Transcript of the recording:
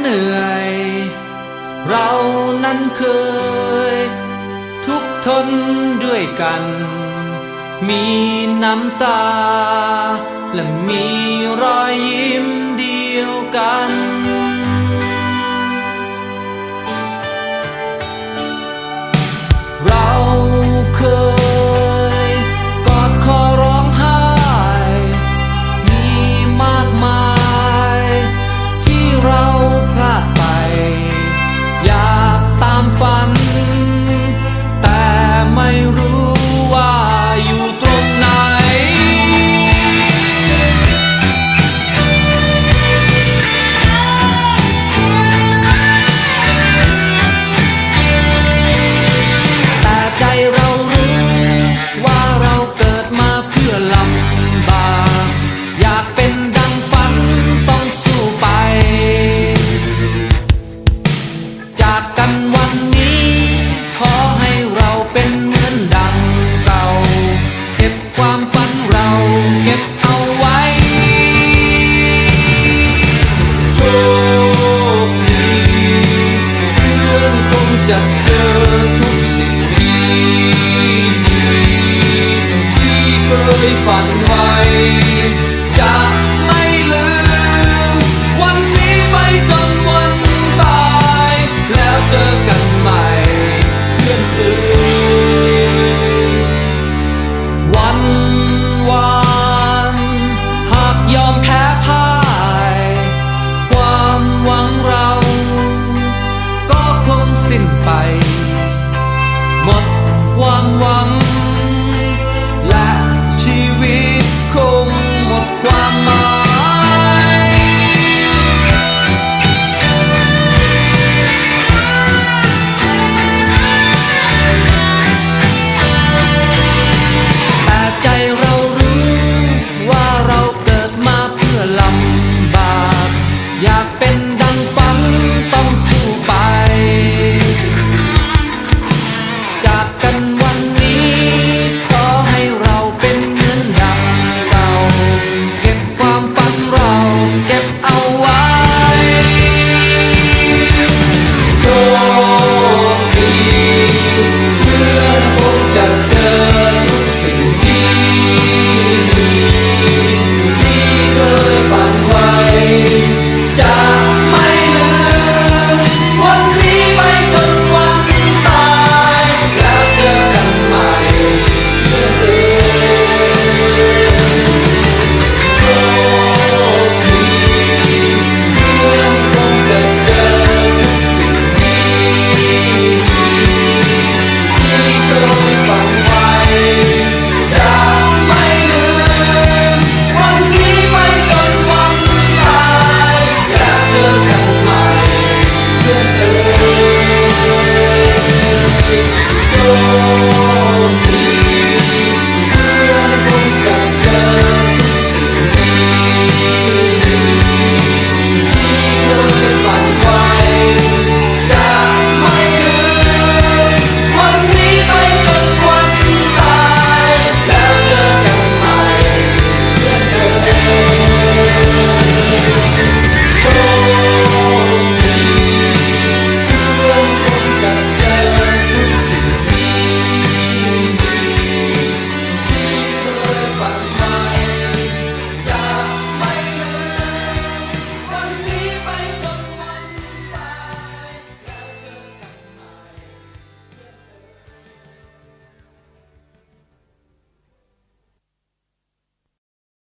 เหนื่อย เรานั้นเคย ทุกทนด้วยกัน มีน้ำตา และมีรอยยิ้มเดียวกัน ฝันไว้